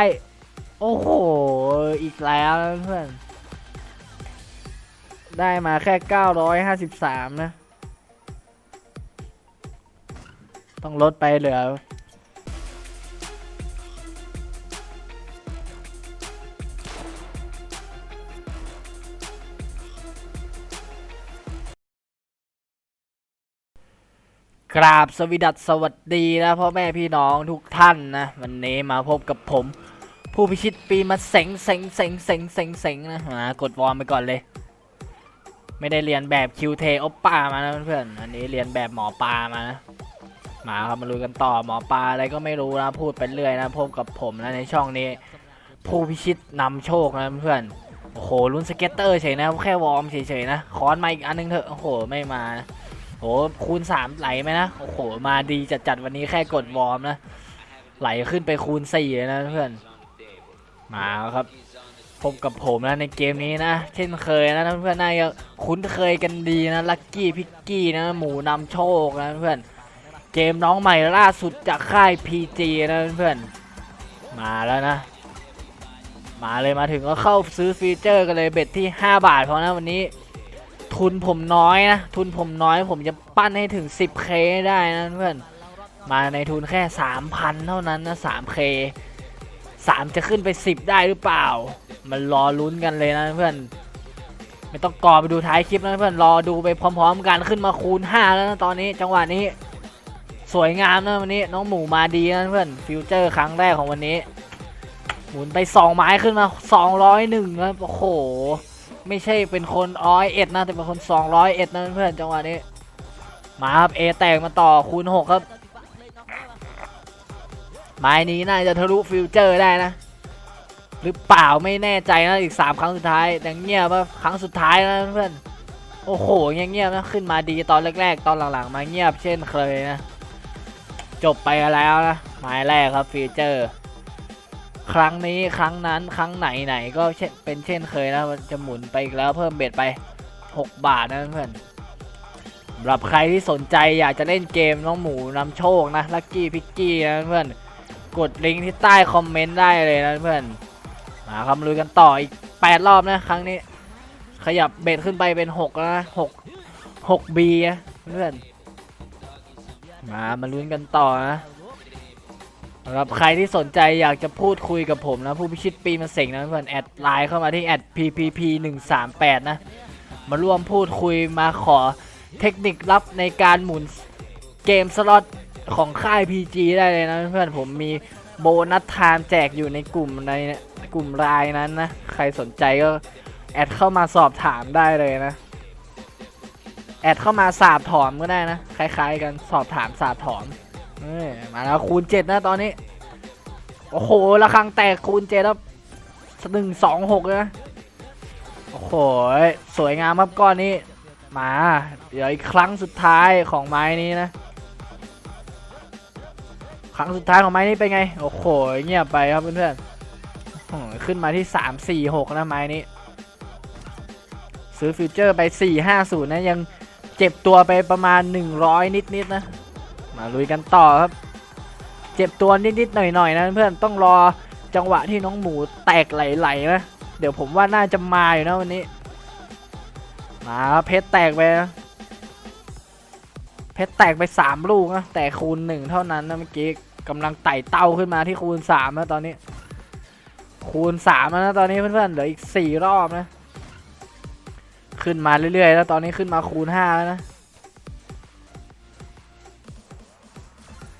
ไอโอ้โห อีกแล้วเพื่อน ได้มาแค่ 953 นะ ต้องลดไปเหลือ กราบสวสดัสสวัสดีนะพ่อแม่พี่น้องทุกท่านนะ วันนี้มาพบกับผม ผู้พิชิตปีมาเสงเสงเสงเสงเสงเสงนะมากดวอร์มไปก่อนเลย ไม่ได้เรียนแบบคิวเทโอปป้ามานะเพื่อนอันนี้เรียนแบบหมอปลามานะมาครับมาลุยกันต่อหมอปลาอะไรก็ไม่รู้นะพูดไปเรื่อยนะพบกับผมนะในช่องนี้ ผู้พิชิตนำโชคนะเพื่อนโอ้โหลุ้นสเก็ตเตอร์เฉยนะแค่วอร์มเฉยๆนะคอนมาอีกอันนึงเถอะโอ้โหไม่มานะโหคูณสามไหลไหมนะโอ้โหมาดีจัดจัดๆวันนี้แค่กดวอร์มนะไหลขึ้นไปคูณสี่เลยนะเพื่อน มาครับพบกับผมนะในเกมนี้นะ เช่นเคยนะเพื่อนๆน่าจะคุ้นเคยกันดีนะลักกี้พิกกี้นะหมูนำโชคนะเพื่อนเกมน้องใหม่ล่าสุดจากค่าย PG นะเพื่อนมาแล้วนะ มาเลยมาถึงก็เข้าซื้อฟีเจอร์กันเลยเบ็ดที่ 5 บาทเพราะนะวันนี้ ทุนผมน้อยนะทุนผมน้อยผมจะปั้นให้ถึง 10k ได้นะเพื่อนมาในทุนแค่ 3,000 เท่านั้นนะ 3k 3 จะขึ้นไป 10 ได้หรือเปล่า มันรอลุ้นกันเลยนะเพื่อน ไม่ต้องกอไปดูท้ายคลิปนะเพื่อน รอดูไปพร้อม ๆ กันขึ้นมาคูณ 5 แล้วนะตอนนี้จังหวะนี้ สวยงามนะวันนี้น้องหมูมาดีนะเพื่อนฟิวเจอร์ครั้งแรกของวันนี้ หมุนไป 2 ไม้ขึ้นมา 201นะโอ้โห ไม่ใช่เป็นคนร้อยเอ็ดนะแต่เป็นคนสองร้อยเอ็ดนะเพื่อนจังหวะนี้ มาครับเอแตกมาต่อคูณหกครับ ไม้นี้น่าจะทะลุฟิวเจอร์ได้นะ หรือเปล่าไม่แน่ใจนะอีกสามครั้งสุดท้ายแต่เงียบว่าครั้งสุดท้ายนะเพื่อนโอ้โหเงียบๆนะขึ้นมาดีตอนแรก ๆ ตอนหลังๆ มาเงียบเช่นเคยนะ จบไปแล้วนะไม้แรกครับฟิวเจอร์ ครั้งนี้ครั้งนั้นครั้งไหนไหนก็เช่นเป็นเช่นเคยนะจะหมุนไปอีกแล้วเพิ่มเบ็ดไป 6 บาทนะเพื่อนสำหรับใครที่สนใจอยากจะเล่นเกมน้องหมูนำโชคนะลักกี้พิกกี้นะเพื่อน กดลิงก์ที่ใต้คอมเมนต์ได้เลยนะเพื่อน มาคำลุยกันต่ออีก 8 รอบนะ ครั้งนี้ ขยับเบ็ดขึ้นไปเป็น6แล้วนะ6 6 B นะเพื่อน มามาลุ้นกันต่อนะสำหรับใครที่สนใจอยากจะพูดคุยกับผมนะ ผู้พิชิตปีมาเสงนะเพื่อน แอดไลน์เข้ามาที่แอด ppp 1 3 8นะ มาร่วมพูดคุยมาขอเทคนิคลับในการหมุนเกมสล็อต ของค่าย PG ได้เลยนะเพื่อนผมมีโบนัสไทม์แจกอยู่ในกลุ่มในกลุ่มรายนั้นนะ ใครสนใจก็ แอดเข้ามาสอบถามได้เลยนะ แอดเข้ามาสาบถอนก็ได้นะ คล้าย ๆ กันสอบถามสาบถอนมาแล้วคูณเจ็ดนะตอนนี้ โอ้โหระฆังแตกคูณเจ็ดแล้วหนึ่งสองหกนะโอ้โหสวยงามครับก้อนนี้ มา เดี๋ยวอีกครั้งสุดท้ายของไม้นี้นะ ครั้งสุดท้ายของไม้นี้เป็นไง โอ้โหเงียบไปครับเพื่อนๆขึ้นมาที่สามสี่หกนะไม้นี้ ซื้อฟิวเจอร์ไปสี่ห้าศูนย์นะยังเจ็บตัวไปประมาณหนึ่งร้อยนิดๆนะมาลุยกันต่อครับ เจ็บตัวนิดๆหน่อยๆนะเพื่อนต้องรอจังหวะที่น้องหมูแตกไหลๆนะ เดี๋ยวผมว่าน่าจะมาอยู่นะวันนี้ มาครับเพชรแตกไปนะเพชรแตกไปสามลูกนะแต่คูณหนึ่งเท่านั้นนะเมื่อกี้ กำลังไต่เต้าขึ้นมาที่คูณสามนะตอนนี้ คูณสามแล้วนะตอนนี้เพื่อนๆเหลืออีกสี่รอบนะ ขึ้นมาเรื่อยๆ แล้วตอนนี้ขึ้นมาคูณห้าแล้วนะ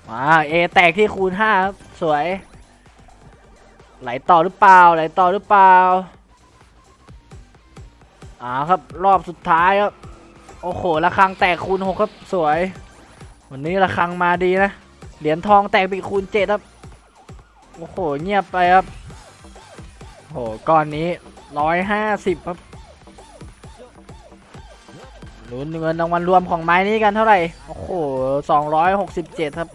มาเอแตกที่คูณห้าครับสวย ไหลต่อหรือเปล่า ไหลต่อหรือเปล่าอ่าครับรอบสุดท้ายครับ โอ้โหระฆังแตกคูณหกครับสวย วันนี้ระฆังมาดีนะ เหรียญทองแตกไปคูณเจ็ดครับ โอ้โห เงียบไปครับ โหก้อนนี้ร้อยห้าสิบครับลุ้นเงินรางวัลรวมของไม้นี้กันเท่าไหร่ โอ้โหสองร้อยหกสิบเจ็ดครับ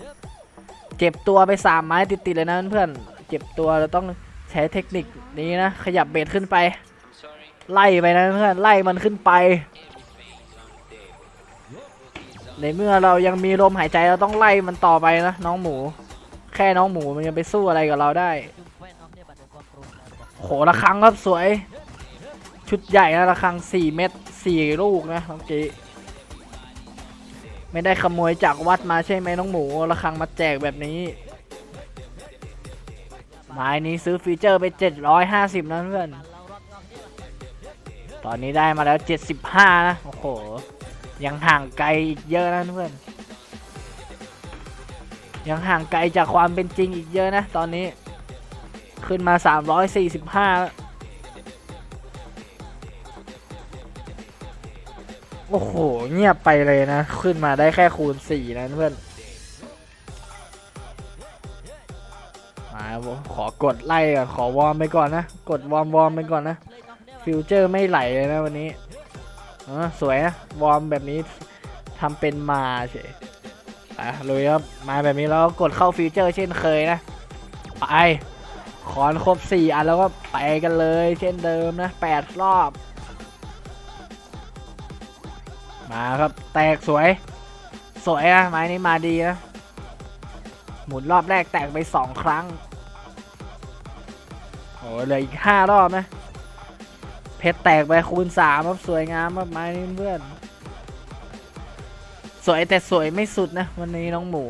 เจ็บตัวไปสามไม้ติดๆเลยนะเพื่อน เจ็บตัวเราต้องใช้เทคนิคนี้นะ ขยับเบสขึ้นไป ไล่ไปนะเพื่อน ไล่มันขึ้นไป ในเมื่อเรายังมีลมหายใจเราต้องไล่มันต่อไปนะน้องหมู แค่น้องหมูมันยังไปสู้อะไรกับเราได้โหระฆังครับสวย ชุดใหญ่นะระฆัง4เม็ด4ลูกนะเมื่อกี้ไม่ได้ขโมยจากวัดมาใช่ไหมน้องหมูระฆังมาแจกแบบนี้ไม้นี้ซื้อฟีเจอร์ไป 750นะเพื่อน ตอนนี้ได้มาแล้ว 75 นะ โอ้โห ยังห่างไกลอีกเยอะนะเพื่อน ยังห่างไกลจากความเป็นจริงอีกเยอะนะ ตอนนี้ ขึ้นมา 345แล้วโอ้โห เงียบไปเลยนะ ขึ้นมาได้แค่คูณ 4 นะเพื่อน มาขอกดไล่ก่อนขอวอร์มไปก่อนนะ กดวอร์มวอร์มไปก่อนนะ ฟิวเจอร์ไม่ไหลเลยนะวันนี้ ออสวยนะวอร์มแบบนี้ทำเป็นมาเฉยอะลุยครับมาแบบนี้แล้วกดเข้าฟิวเจอร์เช่นเคยนะ ไปขอนครบ4อันแล้วก็ไปกันเลยเช่นเดิมนะ8รอบ มาครับแตกสวย สวยนะไม้นี้มาดีนะหมุนรอบแรกแตกไป2ครั้งโอ้เหลืออีก5รอบนะ เพชรแตกไปคูณสามครับสวยงามครับไม้นี้เพื่อน สวยแต่สวยไม่สุดนะ วันนี้น้องหมู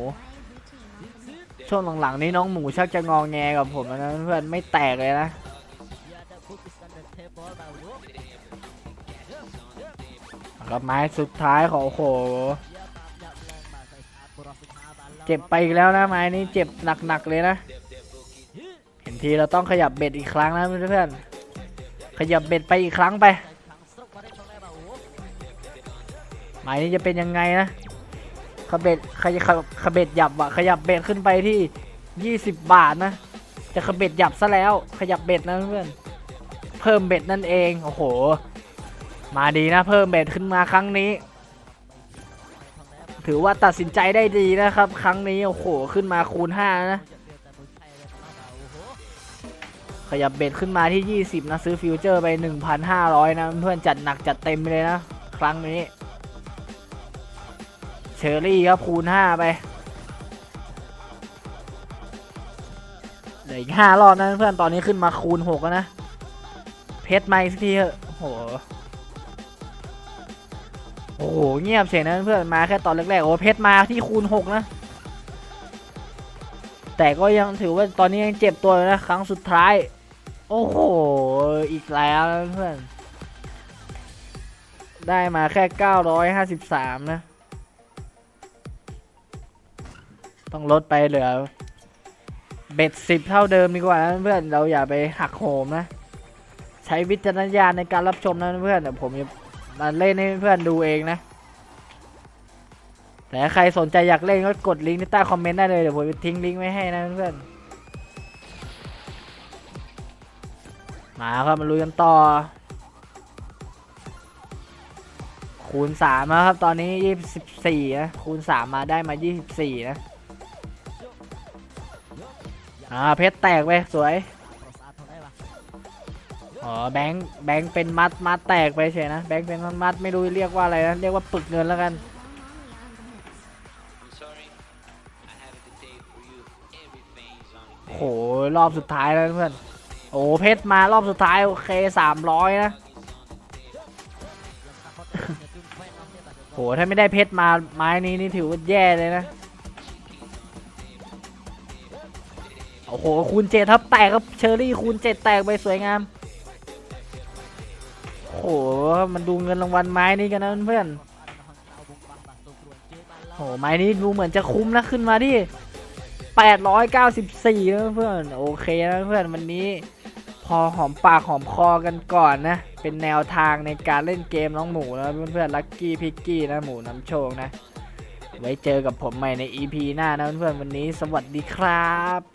ช่วงหลังๆนี้น้องหมูชักจะงองแงกับผมแล้วนะเพื่อนไม่แตกเลยนะกับไม้สุดท้ายของโอ้โหเจ็บไปอีกแล้วนะไม้นี้เจ็บหนักๆเลยนะ เห็นทีเราต้องขยับเบ็ดอีกครั้งนะเพื่อนๆ ขยับเบ็ดไปอีกครั้งไปหมายนี้จะเป็นยังไงนะขบเบ็ดขยขยขเบ็ดหยับอะขยับเบ็ดขึ้นไปที่ 20 บาทนะจะขบเบ็ดหยับซะแล้ว ขยับเบ็ดนะเพื่อนเพิ่มเบ็ดนั่นเองโอ้โห มาดีนะ เพิ่มเบ็ดขึ้นมาครั้งนี้ ถือว่าตัดสินใจได้ดีนะครับ ครั้งนี้โอ้โหขึ้นมาคูณ5นะ ขยับเบ็ดขึ้นมาที่ 20 นะ ซื้อฟิวเจอร์ไป 1,500 นะ เพื่อนจัดหนักจัดเต็มไปเลยนะ ครั้งนี้ เชอรี่ครับคูณ 5 ไปเหลืออีก 5 รอบนะเพื่อนตอนนี้ขึ้นมาคูณ 6 แล้วนะ เพชรมาอีกสักทีเถอะโอ้โหโอ้โหเงียบเฉยนะเพื่อนมาแค่ตอนแรกๆโอ้เพชรมาที่คูณ 6 นะแต่ก็ยังถือว่าตอนนี้ยังเจ็บตัวนะ ครั้งสุดท้าย โอ้โห อีกแล้วเพื่อน ได้มาแค่ 953 นะ ต้องลดไปเหลือ เบ็ดสิบเท่าเดิมดีกว่านะเพื่อน เราอย่าไปหักโหมนะ ใช้วิจารณญาณในการรับชมนะเพื่อนเดี๋ยวผมจะมาเล่นให้เพื่อนดูเองนะแต่ใครสนใจอยากเล่นก็กดลิงก์ที่ใต้คอมเมนต์ได้เลยเดี๋ยวผมทิ้งลิงก์ไว้ให้นะเพื่อน มาครับมาลุยกันต่อ คูณสามนะครับ ตอนนี้ยี่สิบสี่นะคูณสามมาได้มายี่สิบสี่นะอ่าเพชรแตกไปสวยอ๋อแบงค์แบงค์เป็นมัดมัดแตกไปเฉยนะแบงค์เป็นมัดมัดไม่รู้เรียกว่าอะไรนะเรียกว่าปึกเงินแล้วกันโหรอบสุดท้ายแล้วเพื่อน โอ้เพชรมารอบสุดท้าย โอเคสามร้อยนะโหถ้าไม่ได้เพชรมาไม้นี้นี่ถือว่าแย่เลยนะ โอ้โห คูณเจ็ดทับแตกครับ เชอรี่คูณเจ็ดแตกไปสวยงาม โอ้โห มันดูเงินรางวัลไม้นี้กันนะเพื่อนโอ้โห ไม้นี้ดูเหมือนจะคุ้มนะขึ้นมาที่894นะเพื่อน โอเคนะเพื่อนวันนี้ พอหอมปากหอมคอกันก่อนนะ เป็นแนวทางในการเล่นเกมน้องหมูนะเพื่อนๆลักกี้พิกกี้นะหมูน้ำโชคนะ ไว้เจอกับผมใหม่ใน EP หน้านะเพื่อนๆวันนี้ สวัสดีครับ